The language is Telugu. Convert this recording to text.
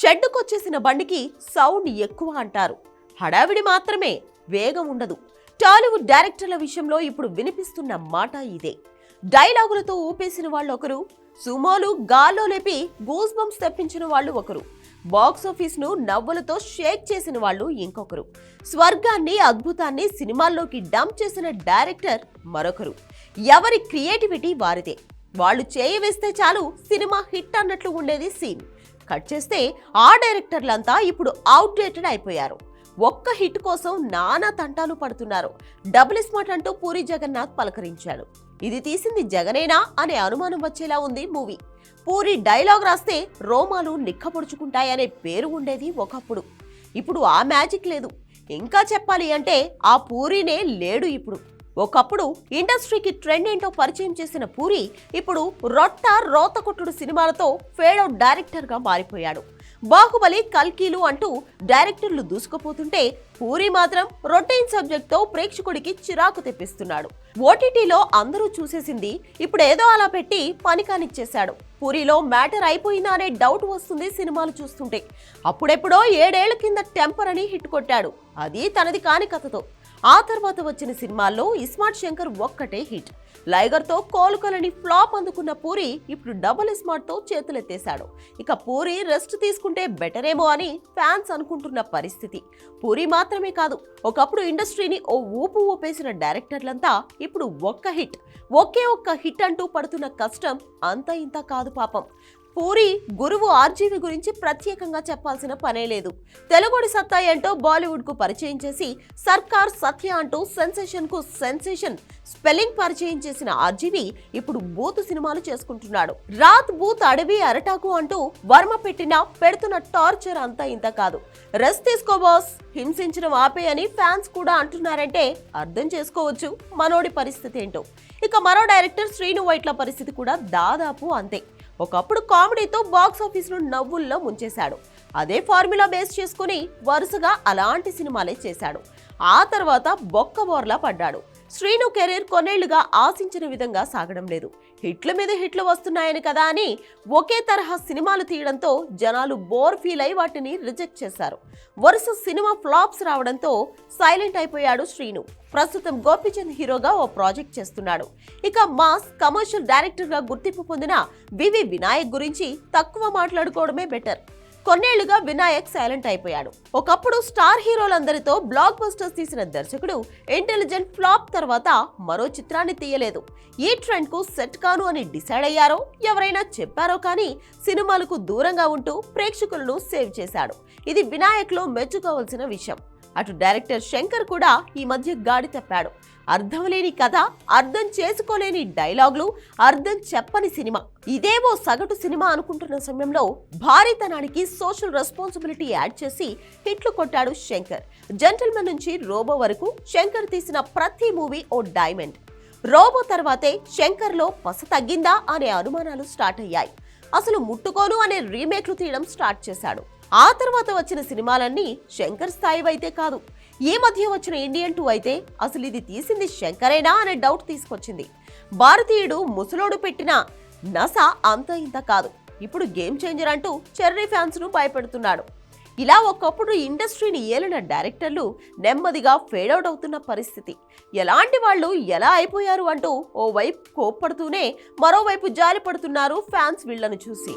షెడ్డుకొచ్చేసిన బండికి సౌండ్ ఎక్కువ అంటారు. హడావిడి మాత్రమే వేగం ఉండదు. టాలీవుడ్ డైరెక్టర్ల విషయంలో ఇప్పుడు వినిపిస్తున్న మాట ఇదే. డైలాగులతో ఊపేసిన వాళ్ళు ఒకరు సుమోలు గాల్లో లేపి గూస్ బంప్స్ తెప్పించిన వాళ్ళు ఒకరు బాక్స్ నవ్వులతో షేక్ చేసిన వాళ్ళు ఇంకొకరు స్వర్గాన్ని అద్భుతాన్ని సినిమాల్లోకి డంప్ చేసిన డైరెక్టర్ మరొకరు. ఎవరి క్రియేటివిటీ వారిదే. వాళ్ళు చేయవేస్తే చాలు సినిమా హిట్ అన్నట్లు ఉండేది సీన్. కట్ చేస్తే ఆ డైరెక్టర్లంతా ఇప్పుడు అవుట్డేటెడ్ అయిపోయారు. ఒక్క హిట్ కోసం నానా తంటాలు పడుతున్నారు. డబుల్ స్మార్ట్ అంటూ పూరి జగన్నాథ్ పలకరించాడు. ఇది తీసింది జగనేనా అనే అనుమానం వచ్చేలా ఉంది మూవీ. పూరి డైలాగ్ రాస్తే రోమాలు నిక్కపొడుచుకుంటాయనే పేరు ఉండేది ఒకప్పుడు. ఇప్పుడు ఆ మ్యాజిక్ లేదు. ఇంకా చెప్పాలి అంటే ఆ పూరినే లేడు ఇప్పుడు. ఒకప్పుడు ఇండస్ట్రీకి ట్రెండ్ ఏంటో పరిచయం చేసిన పూరి ఇప్పుడు రొట్ట రోతకొట్టుడు సినిమాలతో ఫేడో డైరెక్టర్గా మారిపోయాడు. బాహుబలి కల్కీలు అంటూ డైరెక్టర్లు దూసుకుపోతుంటే పూరి మాత్రం రొటీన్ సబ్జెక్ట్తో ప్రేక్షకుడికి చిరాకు తెప్పిస్తున్నాడు. ఓటీటీలో అందరూ చూసేసింది ఇప్పుడు ఏదో అలా పెట్టి పని కానిచ్చేశాడు. పూరిలో మ్యాటర్ అయిపోయిందా అనే డౌట్ వస్తుంది సినిమాలు చూస్తుంటే. అప్పుడెప్పుడో ఏడేళ్ళ కింద టెంపర్ అని హిట్ కొట్టాడు. అది తనది కాని కథతో. ఆ తర్వాత వచ్చిన సినిమాల్లో ఇస్మార్ట్ శంకర్ ఒక్కటే హిట్. లైగర్తో కోలుకోలని ఫ్లాప్ అందుకున్న పూరి ఇప్పుడు డబుల్ ఇస్మార్ట్తో చేతులెత్తేశాడు. ఇక పూరి రెస్ట్ తీసుకుంటే బెటరేమో అని ఫ్యాన్స్ అనుకుంటున్న పరిస్థితి. పూరి మాత్రమే కాదు ఒకప్పుడు ఇండస్ట్రీని ఓ ఊపు ఊపేసిన డైరెక్టర్లంతా ఇప్పుడు ఒక్క హిట్. ఒకే ఒక్క హిట్ అంటూ పడుతున్న కష్టం అంత ఇంత కాదు పాపం. పూరి గురువు ఆర్జీవి గురించి ప్రత్యేకంగా చెప్పాల్సిన పనే లేదు. తెలుగుడి సత్తా ఏంటో బాలీవుడ్కు పరిచయం చేసి సర్కార్ సత్య అంటూ సెన్సేషన్కు సెన్సేషన్ స్పెల్లింగ్ పరిచయం చేసిన ఆర్జీవి ఇప్పుడు బూత్ సినిమాలు చేసుకుంటున్నాడు. రాత్ బూత్ అడవి అరటాకు అంటూ వర్మ పెట్టిన పెడుతున్న టార్చర్ అంతా ఇంత కాదు. రెస్ట్ తీసుకో బాస్ హింసించడం ఆపే అని ఫ్యాన్స్ కూడా అంటున్నారంటే అర్థం చేసుకోవచ్చు మనోడి పరిస్థితి ఏంటో. ఇక మరో డైరెక్టర్ శ్రీను వైట్ల పరిస్థితి కూడా దాదాపు అంతే. ఒకప్పుడు కామెడీతో బాక్స్ ఆఫీసును నవ్వుల్లో ముంచేశాడు. అదే ఫార్ములా బేస్ చేసుకుని వరుసగా అలాంటి సినిమాలే చేశాడు. ఆ తర్వాత బొక్క బోర్లా పడ్డాడు. శ్రీను కెరీర్ కొన్నేళ్ళుగా ఆశించిన విధంగా సాగడం లేదు. హిట్ల మీద హిట్లు వస్తున్నాయని కదా అని ఒకే తరహా సినిమాలు తీయడంతో జనాలు బోర్ ఫీల్ అయి వాటిని రిజెక్ట్ చేశారు. వరుస సినిమా ఫ్లాప్స్ రావడంతో సైలెంట్ అయిపోయాడు శ్రీను. ప్రస్తుతం గోపిచంద్ హీరోగా ఓ ప్రాజెక్ట్ చేస్తున్నాడు. ఇక మాస్ కమర్షియల్ డైరెక్టర్గా గుర్తింపు పొందిన వివి వినాయక్ గురించి తక్కువ మాట్లాడుకోవడమే బెటర్. కొన్నేళ్ళుగా వినాయక్ సైలెంట్ అయిపోయాడు. ఒకప్పుడు స్టార్ హీరోలందరితో బ్లాక్ బస్టర్స్ తీసిన దర్శకుడు ఇంటెలిజెంట్ ఫ్లాప్ తర్వాత మరో చిత్రాన్ని తీయలేదు. ఈ ట్రెండ్కు సెట్ కాను అని డిసైడ్ అయ్యారో ఎవరైనా చెప్పారో కానీ సినిమాలకు దూరంగా ఉంటూ ప్రేక్షకులను సేవ్ చేశాడు. ఇది వినాయక్లో మెచ్చుకోవాల్సిన విషయం. అటు డైరెక్టర్ శంకర్ కూడా ఈ మధ్య గాడి తప్పాడు. అర్థం లేని కథ అర్థం చేసుకోలేని డైలాగులు అర్థం చెప్పని సినిమా. ఇదేవో సగటు సినిమా అనుకుంటున్న సమయంలో భారీతనానికి సోషల్ రెస్పాన్సిబిలిటీ యాడ్ చేసి హిట్లు కొట్టాడు శంకర్. జెంటల్మెన్ నుంచి రోబో వరకు శంకర్ తీసిన ప్రతి మూవీ ఓ డైమండ్. రోబో తర్వాతే శంకర్లో పస తగ్గిందా అనే అనుమానాలు స్టార్ట్ అయ్యాయి. అసలు ముట్టుకోను అనే రీమేక్లు తీయడం స్టార్ట్ చేశాడు. ఆ తర్వాత వచ్చిన సినిమాలన్నీ శంకర్ స్థాయివైతే కాదు. ఈ మధ్య వచ్చిన ఇండియన్ టూ అయితే అసలు ఇది తీసింది శంకరేనా అనే డౌట్ తీసుకొచ్చింది. భారతీయుడు ముసలోడు పెట్టిన నస అంత ఇంత కాదు. ఇప్పుడు గేమ్ చేంజర్ అంటూ చెర్రీ ఫ్యాన్స్ను భయపెడుతున్నాడు. ఇలా ఒకప్పుడు ఇండస్ట్రీని ఏలిన డైరెక్టర్లు నెమ్మదిగా ఫేడౌట్ అవుతున్న పరిస్థితి. ఎలాంటి వాళ్ళు ఎలా అయిపోయారు అంటూ ఓ వైపు కోప్పడుతూనే మరోవైపు జారిపడుతున్నారు ఫ్యాన్స్ వీళ్ళను చూసి.